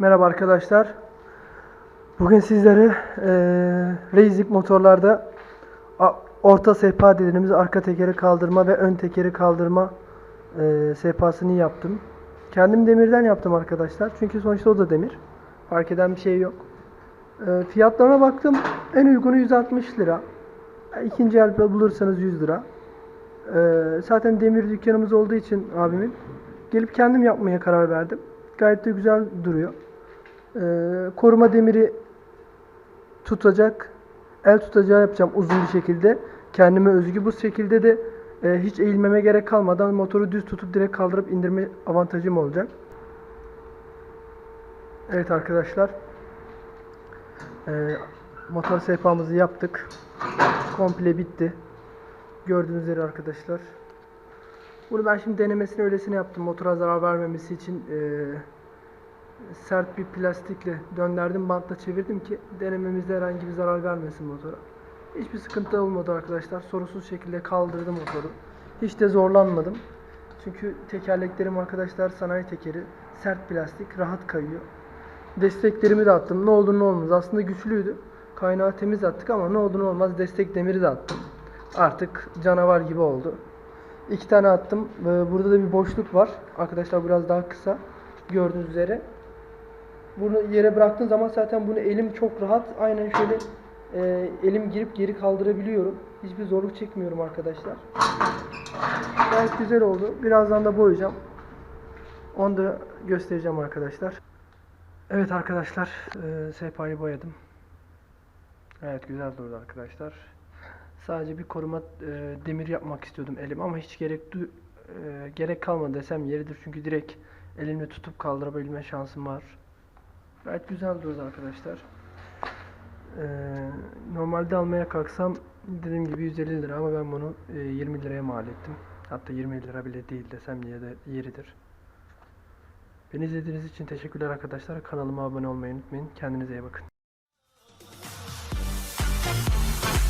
Merhaba arkadaşlar. Bugün sizlere eee Racing motorlarda a- orta sehpa dediğimiz arka tekeri kaldırma ve ön tekeri kaldırma eee sehpasını yaptım. Kendim demirden yaptım arkadaşlar. Çünkü sonuçta o da demir. Fark eden bir şey yok. Eee, fiyatlarına baktım. En uygunu 160 lira. İkinci el bulursanız 100 lira. Eee, zaten demir dükkanımız olduğu için abimin gelip kendim yapmaya karar verdim. Gayet de güzel duruyor. Ee, koruma demiri tutacak, el tutacağı yapacağım uzun bir şekilde. Kendime özgü bu şekilde de e, hiç eğilmeme gerek kalmadan motoru düz tutup direkt kaldırıp indirme avantajım olacak. Evet arkadaşlar. Ee, motor sehpamızı yaptık. Komple bitti. Gördüğünüz üzere arkadaşlar. Bunu ben şimdi denemesini öylesine yaptım. Motora zarar vermemesi için eee, sert bir plastikle döndürdüm. Bantla çevirdim ki denememizde herhangi bir zarar vermesin motora. Hiçbir sıkıntı olmadı arkadaşlar. Sorunsuz şekilde kaldırdım motoru. Hiç de zorlanmadım. Çünkü tekerleklerim arkadaşlar sanayi tekeri. Sert plastik. Rahat kayıyor. Desteklerimi de attım. Ne olur ne olmaz. Aslında güçlüydü. Kaynağı temiz attık ama ne olur ne olmaz destek demiri de attım. Artık canavar gibi oldu. İki tane attım. Ee, Burada da bir boşluk var. Arkadaşlar biraz daha kısa. Gördüğünüz üzere. Bunu yere bıraktığım zaman zaten bunu elim çok rahat. Aynen şöyle e, elim girip geri kaldırabiliyorum. Hiçbir zorluk çekmiyorum arkadaşlar. Gayet güzel oldu. Birazdan da boyayacağım. Onu da göstereceğim arkadaşlar. Evet arkadaşlar. E, sehpayı boyadım. Evet güzel durdu arkadaşlar. Sadece bir koruma e, demir yapmak istiyordum elim ama hiç gerek du- e, gerek kalmadı desem yeridir çünkü direkt elimle tutup kaldırabilme şansım var. Gayet güzel durdu arkadaşlar. E, normalde almaya kalksam dediğim gibi 150 lira ama ben bunu e, 20 liraya mal ettim. Hatta 20 lira bile değil desem yeri- yeridir. Beni izlediğiniz için teşekkürler arkadaşlar. Kanalıma abone olmayı unutmayın. Kendinize iyi bakın.